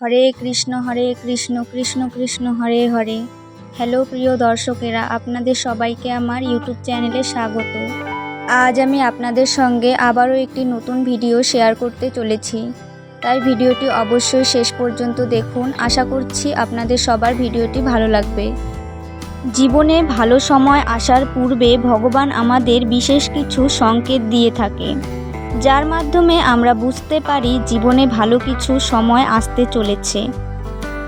হরে Krishna Hare Krishna Krishna Krishna, Hare Hare. Hello প্রিয় দর্শকেরা, আপনাদের সবাইকে আমার ইউটিউব চ্যানেলে স্বাগত। আজ আমি আপনাদের সঙ্গে আবারও একটি নতুন ভিডিও শেয়ার করতে চলেছি। তাই ভিডিওটি অবশ্যই শেষ পর্যন্ত দেখুন। আশা করছি আপনাদের সবার ভিডিওটি ভালো লাগবে। জীবনে ভালো সময় আসার পূর্বে ভগবান আমাদের বিশেষ কিছু সংকেত দিয়ে থাকে। যার মাধ্যমে আমরা বুঝতে পারি জীবনে ভালো কিছু সময় আসতে চলেছে।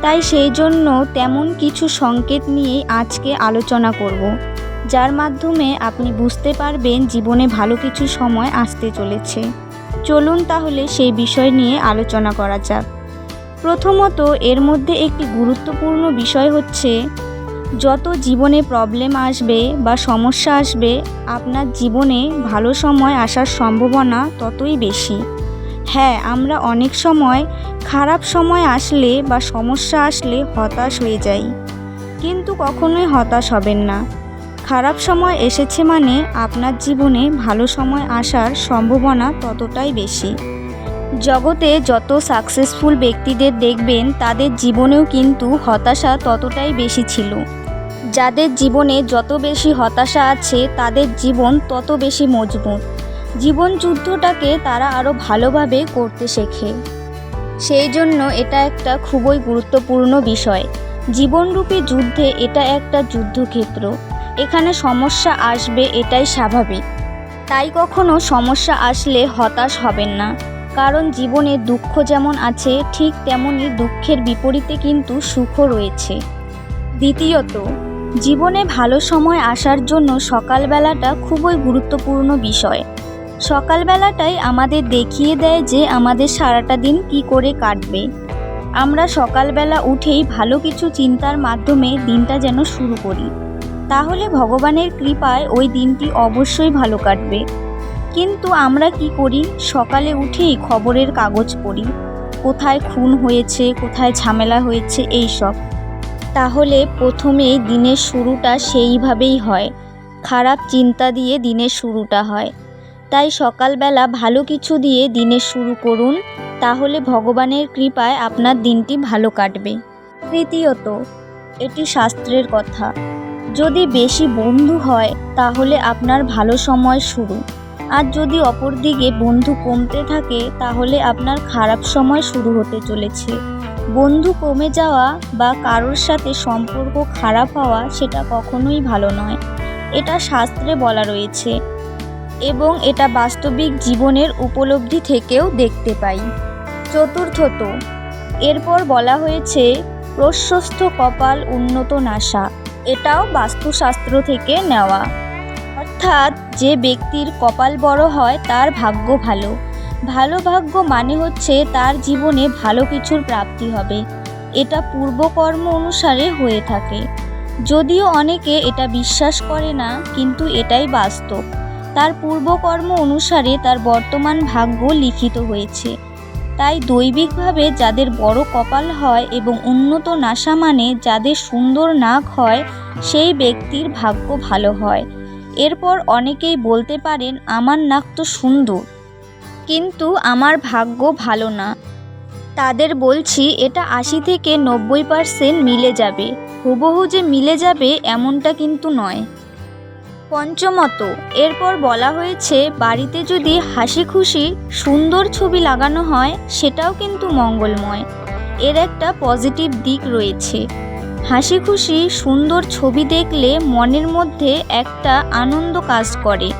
তাই সেই জন্য তেমন কিছু সংকেত নিয়ে আজকে আলোচনা করব, যার মাধ্যমে আপনি বুঝতে পারবেন জীবনে ভালো কিছু সময় আসতে চলেছে। চলুন তাহলে সেই বিষয় নিয়ে আলোচনা করা যাক। প্রথমত এর মধ্যে একটি গুরুত্বপূর্ণ বিষয় হচ্ছে যত জীবনে প্রবলেম আসবে বা সমস্যা আসবে, আপনার জীবনে ভালো সময় আসার সম্ভাবনা ততই বেশি। হ্যাঁ আমরা অনেক সময় খারাপ সময় আসলে বা সমস্যা আসলে হতাশ হয়ে যাই, কিন্তু কখনোই হতাশ হবেন না। খারাপ সময় এসেছে মানে আপনার জীবনে ভালো সময় আসার সম্ভাবনা ততটাই বেশি। জগতে যত সাকসেসফুল ব্যক্তিদের দেখবেন, তাদের জীবনেও কিন্তু হতাশা ততটাই বেশি ছিল। যাদের জীবনে যত বেশি হতাশা আছে, তাদের জীবন তত বেশি মজবুত। জীবন যুদ্ধটাকে তারা আরও ভালোভাবে করতে শেখে। সেই জন্য এটা একটা খুবই গুরুত্বপূর্ণ বিষয়। জীবনরূপী যুদ্ধে এটা একটা যুদ্ধক্ষেত্র। এখানে সমস্যা আসবে এটাই স্বাভাবিক। তাই কখনো সমস্যা আসলে হতাশ হবেন না। কারণ জীবনে দুঃখ যেমন আছে, ঠিক তেমনই দুঃখের বিপরীতে কিন্তু সুখও রয়েছে। দ্বিতীয়ত জীবনে ভালো সময় আসার জন্য সকালবেলাটা খুবই গুরুত্বপূর্ণ বিষয়। সকালবেলাটাই আমাদের দেখিয়ে দেয় যে আমাদের সারাটা দিন কি করে কাটবে। আমরা সকালবেলা উঠেই ভালো কিছু চিন্তার মাধ্যমে দিনটা যেন শুরু করি। তাহলে ভগবানের কৃপায় ওই দিনটি অবশ্যই ভালো কাটবে। কিন্তু আমরা কি করি? সকালে উঠেই খবরের কাগজ পড়ি। কোথায় খুন হয়েছে, কোথায় ঝামেলা হয়েছে এই সব তাহলে প্রথমেই দিনের শুরুটা সেইভাবেই হয়। খারাপ চিন্তা দিয়ে দিনের শুরুটা হয়। তাই সকালবেলা ভালো কিছু দিয়ে দিনের শুরু করুন, তাহলে ভগবানের কৃপায় আপনার দিনটি ভালো কাটবে। তৃতীয়ত, এটি শাস্ত্রের কথা। যদি বেশি বন্ধু হয়, তাহলে আপনার ভালো সময় শুরু। আর যদি অপরদিকে বন্ধু কমতে থাকে, তাহলে আপনার খারাপ সময় শুরু হতে চলেছে। বন্ধু কমে যাওয়া বা কারোর সাথে সম্পর্ক খারাপ হওয়া সেটা কখনোই ভালো নয়। এটা শাস্ত্রে বলা রয়েছে এবং এটা বাস্তবিক জীবনের উপলব্ধি থেকেও দেখতে পাই। চতুর্থত, এরপর বলা হয়েছে, প্রশস্ত কপাল উন্নত নাসা এটাও বাস্তুশাস্ত্র থেকে নেওয়া। অর্থাৎ, যে ব্যক্তির কপাল বড় হয়, তার ভাগ্য ভালো। ভালো ভাগ্য মানে হচ্ছে তার জীবনে ভালো কিছুর প্রাপ্তি হবে। এটা পূর্বকর্ম অনুসারে হয়ে থাকে। যদিও অনেকে এটা বিশ্বাস করে না, কিন্তু এটাই বাস্তব। তার পূর্বকর্ম অনুসারে তার বর্তমান ভাগ্য লিখিত হয়েছে। তাই দৈবিকভাবে যাদের বড় কপাল হয় এবং উন্নত নাসা মানে যাদের সুন্দর নাক হয়, সেই ব্যক্তির ভাগ্য ভালো হয়। এরপর অনেকেই বলতে পারেন, আমার নাক তো সুন্দর। কিন্তু আমার ভাগ্য ভালো না। তাদের বলছি, এটা আশি থেকে নব্বই পারসেন্ট মিলে যাবে। হুবহু যে মিলে যাবে এমনটা কিন্তু নয়। পঞ্চমত, এরপর বলা হয়েছে, বাড়িতে যদি হাসি খুশি সুন্দর ছবি লাগানো হয়, সেটাও কিন্তু মঙ্গলময়। এর একটা পজিটিভ দিক রয়েছে। হাসি খুশি সুন্দর ছবি দেখলে মনের মধ্যে একটা আনন্দ কাজ করে।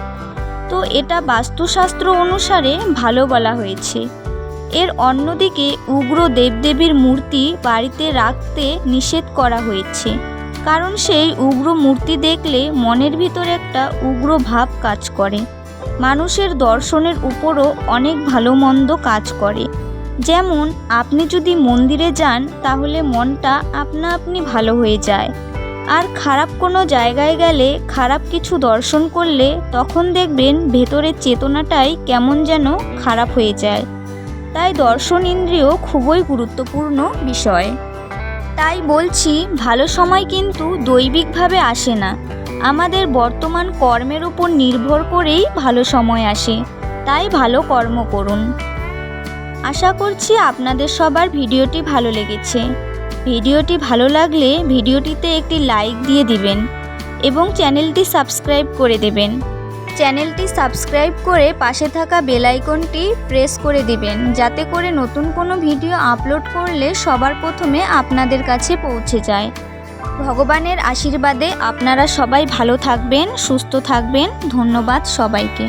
তো এটা বাস্তুশাস্ত্র অনুসারে ভালো বলা হয়েছে। এর অন্যদিকে উগ্র দেবদেবীর মূর্তি বাড়িতে রাখতে নিষেধ করা হয়েছে। কারণ সেই উগ্র মূর্তি দেখলে মনের ভিতর একটা উগ্র ভাব কাজ করে। মানুষের দর্শনের উপরও অনেক ভালো মন্দ কাজ করে। যেমন, আপনি যদি মন্দিরে যান, তাহলে মনটা আপনা আপনি ভালো হয়ে যায়। আর খারাপ কোনো জায়গায় গেলে খারাপ কিছু দর্শন করলে তখন দেখবেন ভেতরের চেতনাটাই কেমন যেন খারাপ হয়ে যায়। তাই দর্শন ইন্দ্রিয় খুবই গুরুত্বপূর্ণ বিষয়। তাই বলছি, ভালো সময় কিন্তু দৈবিকভাবে আসে না। আমাদের বর্তমান কর্মের উপর নির্ভর করেই ভালো সময় আসে। তাই ভালো কর্ম করুন। আশা করছি আপনাদের সবার ভিডিওটি ভালো লেগেছে। ভিডিওটি ভালো লাগলে ভিডিওটিতে একটি লাইক দিয়ে দিবেন এবং চ্যানেলটি সাবস্ক্রাইব করে দেবেন। চ্যানেলটি সাবস্ক্রাইব করে পাশে থাকা বেল আইকনটি প্রেস করে দিবেন, যাতে করে নতুন কোনো ভিডিও আপলোড করলে সবার প্রথমে আপনাদের কাছে পৌঁছে যায়। ভগবানের আশীর্বাদে আপনারা সবাই ভালো থাকবেন, সুস্থ থাকবেন। ধন্যবাদ সবাইকে।